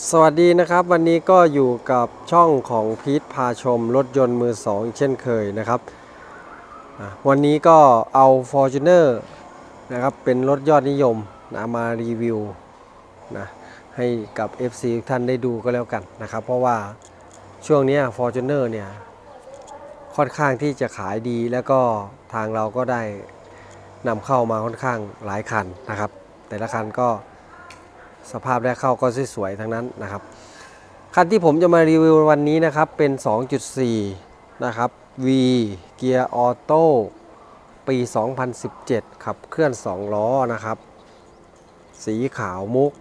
สวัสดีนะครับวันนี้ก็อยู่กับช่องของพีทพาชมรถยนต์มือสองเช่นเคยนะครับ วันนี้ก็เอา Fortuner นะครับเป็นรถยอดนิยมนะมารีวิวนะให้กับ FC ท่านได้ดูก็แล้วกันนะครับ เพราะว่าช่วงนี้ Fortuner เนี่ยค่อนข้างที่จะขายดีแล้วก็ทางเราก็ได้นำเข้ามาค่อนข้างหลายคันนะครับ แต่ละคันก็ สภาพแรกเข้าก็สวยๆทั้งนั้นนะครับคันที่ผมจะมารีวิววันนี้นะครับเป็น 2.4 นะครับ V เกียร์ออโต้ปี 2017 ขับเคลื่อน 2 ล้อนะครับ สีขาวมุก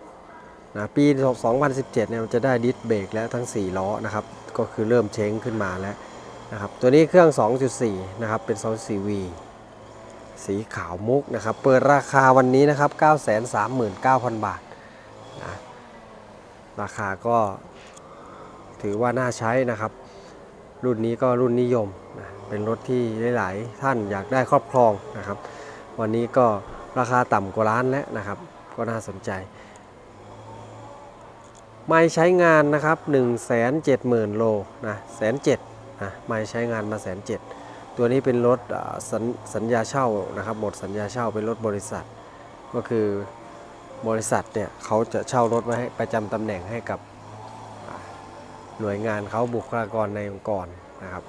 นะปี 2017 เนี่ยมันจะได้ดิสเบรกและทั้ง 4 ล้อนะครับ ก็คือเริ่มเช้งขึ้นมาแล้วนะครับ ตัวนี้เครื่อง 2.4 นะครับ เป็น 2.4V สีขาวมุกนะครับ เปิดราคาวันนี้นะครับ 939,000 บาทนะ ราคาก็ถือว่าน่าใช้นะครับ รุ่นนี้ก็รุ่นนิยมนะเป็นรถที่หลายๆท่านอยากได้ครอบครองนะครับ วันนี้ก็ราคาต่ำกว่าล้านแล้วนะครับ ก็น่าสนใจ ไม่ใช้งานนะครับ 1 7 0 0 0 0 โลนะแสนเจ็ดนะไม่ใช้งานมาแสนเจ็ดตัวนี้เป็นรถสญสัญญาเช่านะครับหมดสัญญาเช่าเป็นรถบริษัท ก็คือ บริษัทเนี่ยเขาจะเช่ารถไว้ให้ประจำตำแหน่งให้กับหน่วยงานเขาบุคลากรในองค์กรนะครับ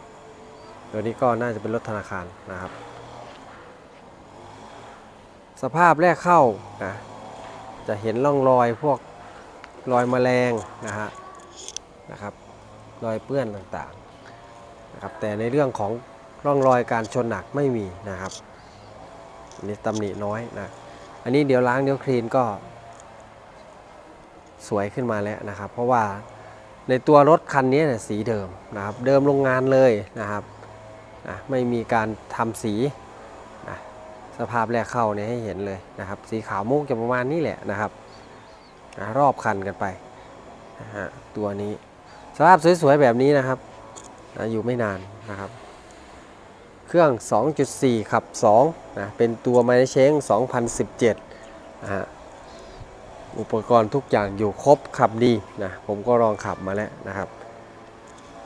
ตัวนี้ก็น่าจะเป็นรถธนาคารนะครับ สภาพแรกเข้านะจะเห็นร่องรอยพวกรอยแมลงนะฮะนะครับรอยเปื้อนต่างๆนะครับแต่ในเรื่องของร่องรอยการชนหนักไม่มีนะครับนนี้ตำหนิน้อยนะ อันนี้เดี๋ยวล้างเดี๋ยวคลีนก็ สวยขึ้นมาแล้วนะครับ เพราะว่าในตัวรถคันนี้เนี่ยสีเดิมนะครับ เดิมโรงงานเลยนะครับนะไม่มีการทำสีนะสภาพแรกเข้าเนี่ยให้เห็นเลยนะครับ สีขาวมุกจะประมาณนี้แหละนะครับนะรอบคันกันไปนะฮะตัวนี้ สภาพสวยๆแบบนี้นะครับนะอยู่ไม่นานนะครับ เครื่อง 2.4 ขับ2นะเป็นตัวไมเชง2017นะฮะอุปกรณ์ทุกอย่างอยู่ครบขับดีนะผมก็ลองขับมาแล้วนะครับ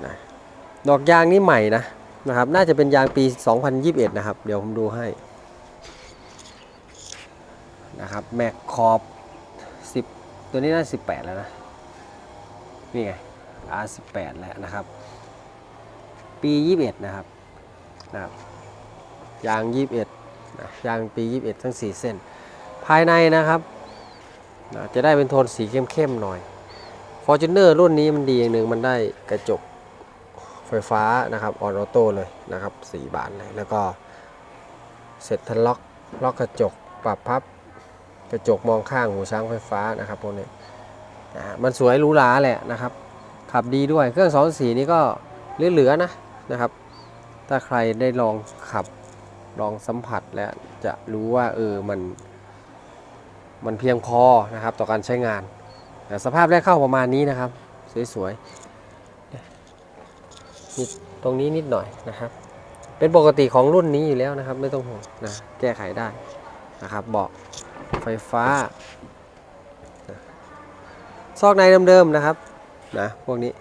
นะดอกยางนี่ใหม่นะนะครับน่าจะเป็นยางปี 2021 นะครับ เดี๋ยวผมดูให้นะครับแม็กคอบ10 ตัวนี้น่า 18 แล้วนะ นี่ไง R18 แล้วนะครับ ปี 21 นะครับ นะครับยาง 21นะยางปี 21 ทั้ง 4 เส้น ภายในนะครับนะจะได้เป็นโทนสีเข้มๆหน่อย Fortuner รุ่นนี้มันดีอย่างหนึ่งมันได้กระจกไฟฟ้านะครับออนออโต้เลยนะครับ 4 บานเลย แล้วก็เสร็จทันล็อกล็อกกระจกปรับพับกระจกมองข้างหูช้างไฟฟ้านะครับพวกนี้นะมันสวยหรูหราแหละนะครับ ขับดีด้วยเครื่อง2 4นี่ก็เหลือๆนะนะครับ ถ้าใครได้ลองขับลองสัมผัสแล้วจะรู้ว่าเออมัน มันเพียงพอนะครับต่อการใช้งาน สภาพแรกเข้าประมาณนี้นะครับ สวยๆนิดตรงนี้นิดหน่อยนะครับ เป็นปกติของรุ่นนี้อยู่แล้วนะครับ ไม่ต้องห่วงนะแก้ไขได้นะครับเบาะไฟฟ้า ซอกในเดิมๆนะครับนะพวกนี้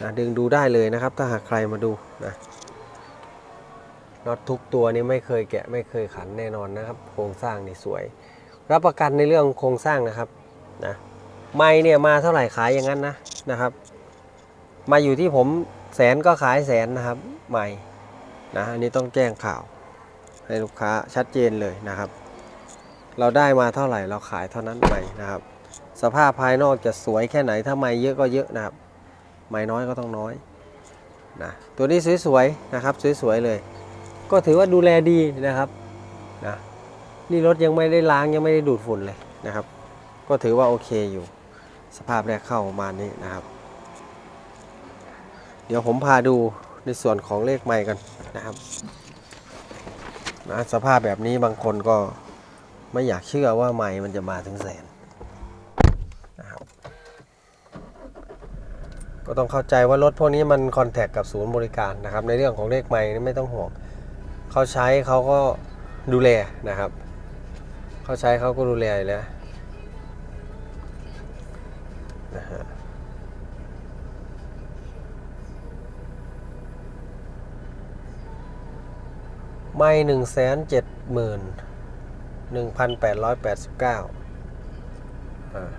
นะดึงดูได้เลยนะครับ ถ้าหากใครมาดูนะน็อตทุกตัวนี้ไม่เคยแกะไม่เคยขันแน่นอนนะครับ โครงสร้างนี่สวย รับประกันในเรื่องโครงสร้างนะครับนะไม่เนี่ยมาเท่าไหร่ขายอย่างนั้นนะนะครับ มาอยู่ที่ผมแสนก็ขายแสนนะครับใหม่นะอันนี้ต้องแจ้งข่าว ให้ลูกค้าชัดเจนเลยนะครับ เราได้มาเท่าไหร่เราขายเท่านั้นใหม่นะครับ สภาพภายนอกจะสวยแค่ไหนถ้าไม่เยอะก็เยอะนะครับ ไม่น้อยก็ต้องน้อยนะตัวนี้สวยๆนะครับสวยๆเลย ก็ถือว่าดูแลดีนะครับนะนี่รถยังไม่ได้ล้างยังไม่ได้ดูดฝุ่นเลยนะครับ ก็ถือว่าโอเคอยู่ สภาพแรกเข้าประมาณนี้นะครับ เดี๋ยวผมพาดูในส่วนของเลขไม้กันนะครับนะสภาพแบบนี้บางคนก็ไม่อยากเชื่อว่าไม้มันจะมาถึงแสน ก็ต้องเข้าใจว่ารถพวกนี้มันคอนแทคกับศูนย์บริการนะครับ ในเรื่องของเลขไม้นี่ไม่ต้องห่วงเขาใช้เขาก็ดูแลนะครับเขาใช้เขาก็ดูแลอยู่แล้วฮะไม่หนึ่งแสนเจ็ดหมื่นหนึ่งพันแปดร้อยแปดสิบเก้าอ่า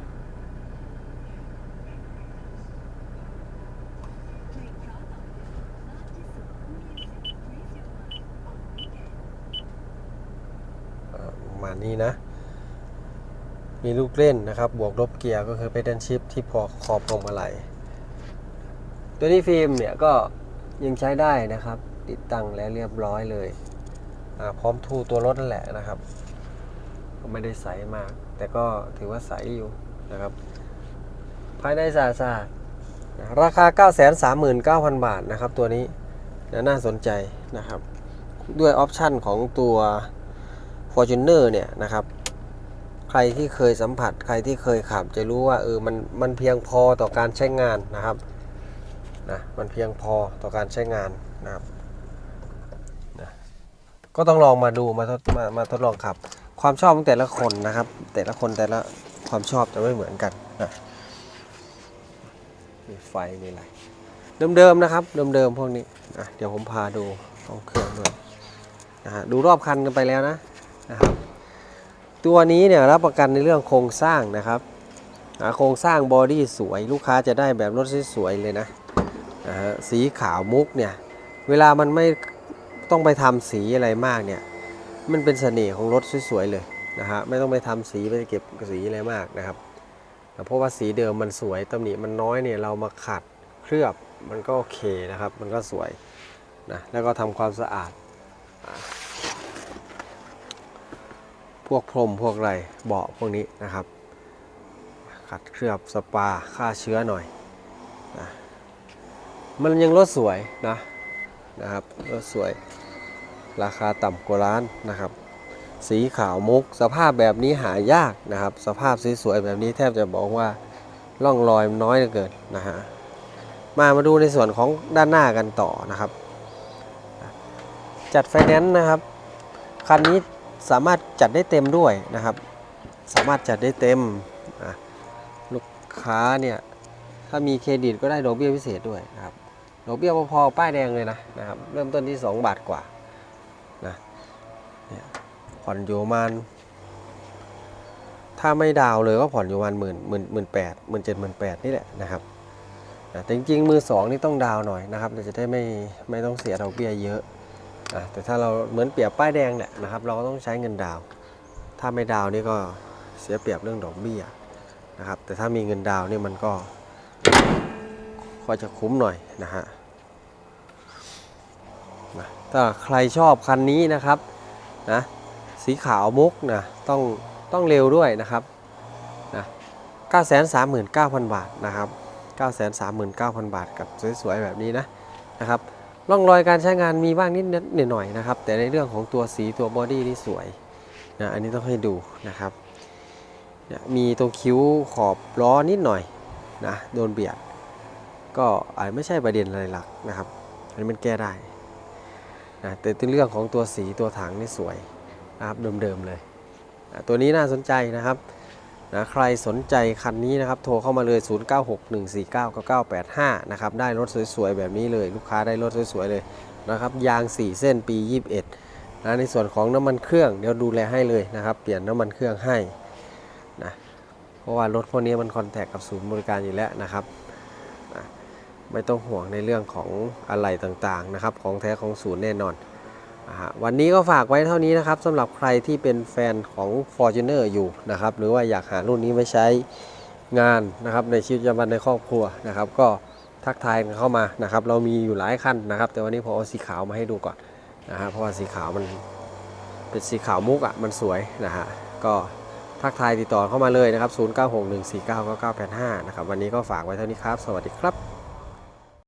อ่าประ มาณนี้นะ มีลูกเล่นนะครับ บวกลบเกียร์ก็คือเพดานชิปที่พอขอบพวงมาลัยตัวนี้ฟิล์มเนี่ยก็ยังใช้ได้นะครับ ติดตั้งแล้วเรียบร้อยเลย พร้อมทูตัวรถนั่นแหละนะครับ ก็ไม่ได้ใสมาก แต่ก็ถือว่าใสอยู่นะครับ ภายในสะอาราคา 939,000 บาทนะครับ ตัวนี้นะน่าสนใจนะครับ ด้วยออปชันของตัว Fortuner เนี่ยนะครับ ใครที่เคยสัมผัส ใครที่เคยขับจะรู้ว่าเออมันมันเพียงพอต่อการใช้งานนะครับนะมันเพียงพอต่อการใช้งานนะครับนะก็ต้องลองมาดูมาทดมามาทดลองขับ ความชอบของแต่ละคนนะครับ แต่ละคนแต่ละความชอบจะไม่เหมือนกันนะมีไฟมีอะไรเดิมๆนะครับเดิมๆพวกนี้อะเดี๋ยวผมพาดูห้องเครื่องด้วยนะฮะดูรอบคันกันไปแล้วนะ นะครับตัวนี้เนี่ยรับประกันในเรื่องโครงสร้างนะครับโครงสร้างบอดี้สวย ลูกค้าจะได้แบบรถสวยๆเลยนะนะฮะสีขาวมุกเนี่ยเวลามันไม่ต้องไปทำสีอะไรมากเนี่ยมันเป็นเสน่ห์ของรถสวยๆเลยนะฮะไม่ต้องไปทำสีไปเก็บสีอะไรมากนะครับ เพราะว่าสีเดิมมันสวยตำหนิมันน้อยเนี่ยเรามาขัดเคลือบมันก็โอเคนะครับ มันก็สวยนะแล้วก็ทำความสะอาด วกพรมพวกไรเบาะพวกนี้นะครับ ขัดเคลือบสปาฆ่าเชื้อหน่อยนะมันยังรถสวยนะนะครับรถสวยราคาต่ำกว่าล้านนะครับ สีขาวมุก สภาพแบบนี้หายากนะครับ สภาพสวยๆแบบนี้แทบจะบอกว่าร่องรอยมันน้อยเหลือเกินนะฮะมามาดูในส่วนของด้านหน้ากันต่อนะครับ จัดไฟแนนซ์นะครับคันนี้ สามารถจัดได้เต็มด้วยนะครับ สามารถจัดได้เต็มลูกค้าเนี่ยถ้ามีเครดิตก็ได้ดอกเบี้ยพิเศษด้วยนะครับดอกเบี้ยพอๆป้ายแดงเลยนะนะครับ เริ่มต้นที่ 2 บาทกว่านะเนี่ยผ่อนอยู่มาณถ้าไม่ดาวเลยก็ผ่อนอยู่มาณหมื่นหมื่นหมื่นแปดหมื่นเจ็ดหมื่นแปดนี่แหละนะครับนะแต่จริงๆมือสองนี่ต้องดาวหน่อยนะครับเราจะได้ไม่ไม่ต้องเสียดอกเบี้ยเยอะ แต่ถ้าเราเหมือนเปรียบป้ายแดงแหละนะครับเราก็ต้องใช้เงินดาว ถ้าไม่ดาวนี่ก็เสียเปรียบเรื่องดอกเบี้ยนะครับแต่ถ้ามีเงินดาวนี่มันก็ก็จะคุ้มหน่อยนะฮะนะถ้าใครชอบคันนี้นะครับนะสีขาวมุกนะต้องต้องเร็วด้วยนะครับนะ939,000 บาทนะครับ 939,000 บาทกับสวยๆแบบนี้นะนะครับ ร่องรอยการใช้งานมีบ้างนิดนิดหน่อยๆนะครับ แต่ในเรื่องของตัวสีตัวบอดี้นี่สวยนะอันนี้ต้องให้ดูนะครับนี่ยมีตรงคิ้วขอบล้อนิดหน่อยนะโดนเบียด ก็อาจไม่ใช่ประเด็นอะไรหลักนะครับ อันนี้มันแก้ได้นะแต่ในเรื่องของตัวสีตัวถังนี่สวยนะครับเดิมๆเลยนะตัวนี้น่าสนใจนะครับ นะใครสนใจคันนี้นะครับ โทรเข้ามาเลย 0961499985 นะครับ ได้รถสวยๆ แบบนี้เลย ลูกค้าได้รถสวยๆ เลยนะครับ ยาง 4 เส้นปี 21นะในส่วนของน้ำมันเครื่องเดี๋ยวดูแลให้เลยนะครับ เปลี่ยนน้ำมันเครื่องให้นะเพราะว่ารถพวกนี้มันคอนแทคกับศูนย์บริการอยู่แล้วนะครับนะไม่ต้องห่วงในเรื่องของอะไหล่ต่างๆนะครับ ของแท้ของศูนย์แน่นอน วันนี้ก็ฝากไว้เท่านี้นะครับสำหรับใครที่เป็นแฟนของ Fortuner อยู่นะครับหรือว่าอยากหารุ่นนี้ไว้ใช้งานนะครับในชีวิตประจำวันในครอบครัวนะครับ ก็ทักทายกันเข้ามานะครับ เรามีอยู่หลายคันนะครับ แต่วันนี้ผมเอาสีขาวมาให้ดูก่อนนะฮะเพราะว่าสีขาวมันเป็นสีขาวมุกอะ่ะมันสวยนะฮะก็ทักทายติดต่อเข้ามาเลยนะครับ 0961499985 นะครับ วันนี้ก็ฝากไว้เท่านี้ครับ สวัสดีครับ